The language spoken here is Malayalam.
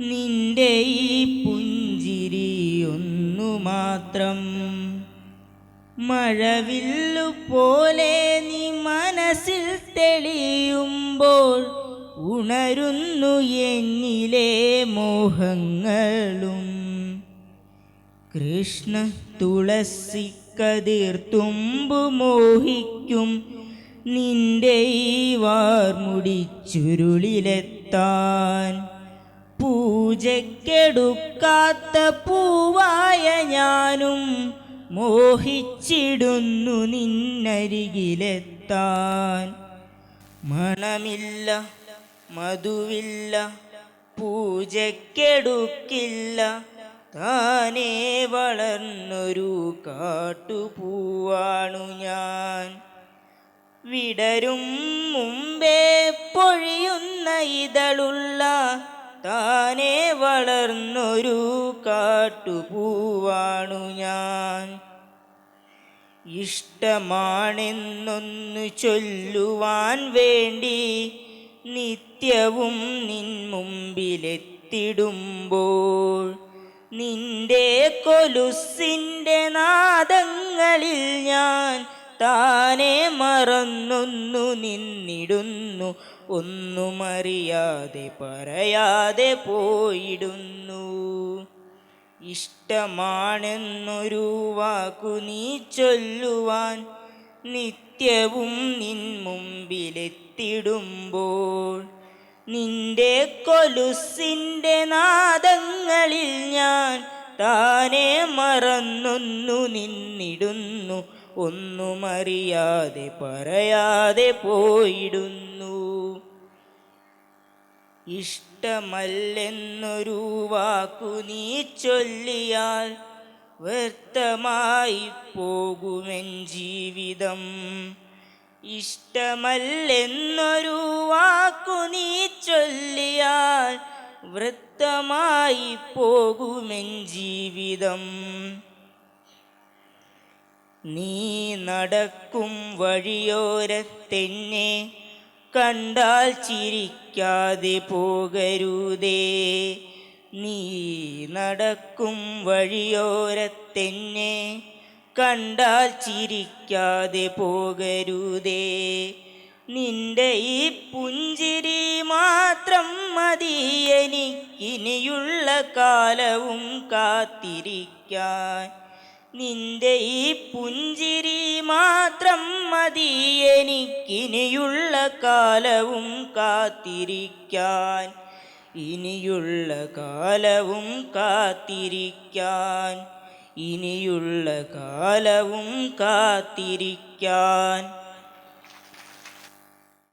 നിന്റെ ഈ പുഞ്ചിരി ഒന്നു മാത്രം. മഴവില്ലു പോലെ നീ മനസ്സിൽ തെളിയുമ്പോൾ ഉണരുന്നു എന്നിലെ മോഹങ്ങളും. കൃഷ്ണ തുളസി കതിർത്തുമ്പു മോഹിക്കും നിന്റെ ഈ വാർമുടി ചുരുളിലെത്താൻ. പൂജക്കെടുക്കാത്ത പൂവായ ഞാനും മോഹിച്ചിടുന്നു നിന്നരികിലെത്താൻ. മണമില്ല മധുവില്ല പൂജക്കെടുക്കില്ല താനേ വളർന്നൊരു കാട്ടുപൂവാണു ഞാൻ. വിടരും മുമ്പേ പൊഴിയുന്ന ഇതളുള്ള താനേ വളർന്നൊരു കാട്ടുപൂവാണു ഞാൻ. ഇഷ്ടമാണെന്നൊന്നു ചൊല്ലുവാൻ വേണ്ടി നിത്യവും നിൻ മുമ്പിലെത്തിടുമ്പോൾ നിന്റെ കൊലുസിന്റെ നാദങ്ങളിൽ ഞാൻ താനെ മറന്നൊന്നു നിന്നിടുന്നു. ഒന്നുമറിയാതെ പറയാതെ പോയിടുന്നു. ഇഷ്ടമാണെന്നൊരു വാക്കു നീ ചൊല്ലുവാൻ നിത്യവും നിൻ മുമ്പിലെത്തിടുമ്പോൾ നിന്റെ കൊലുസിന്റെ നാദങ്ങളിൽ ഞാൻ താനെ മറന്നൊന്നു നിന്നിടുന്നു. ഒന്നുമറിയാതെ പറയാതെ പോയിടുന്നു. ഇഷ്ടമല്ലെന്നൊരു വാക്കു നീ ചൊല്ലിയാൽ വ്യർത്ഥമായി പോകുമെൻ ജീവിതം. ഇഷ്ടമല്ലെന്നൊരു വാക്കു നീ ചൊല്ലിയാൽ വൃത്തമായി പോകുമെൻ ജീവിതം. നീ നടക്കും വഴിയോരത്തെന്നെ കണ്ടാൽ ചിരിക്കാതെ പോകരുതേ. നീ നടക്കും വഴിയോരത്തെന്നെ കണ്ടാൽ ചിരിക്കാതെ പോകരുതേ. നിന്റെ ഈ പുഞ്ചിരി മാത്രം മതി എനിക്കിനിയുള്ള കാലവും കാത്തിരിക്കാൻ. നിന്റെ ഈ പുഞ്ചിരി മാത്രം മതി എനിക്കിനിയുള്ള കാലവും കാത്തിരിക്കാൻ. ഇനിയുള്ള കാലവും കാത്തിരിക്കാൻ. ഇനിയുള്ള കാലവും കാത്തിരിക്കാൻ.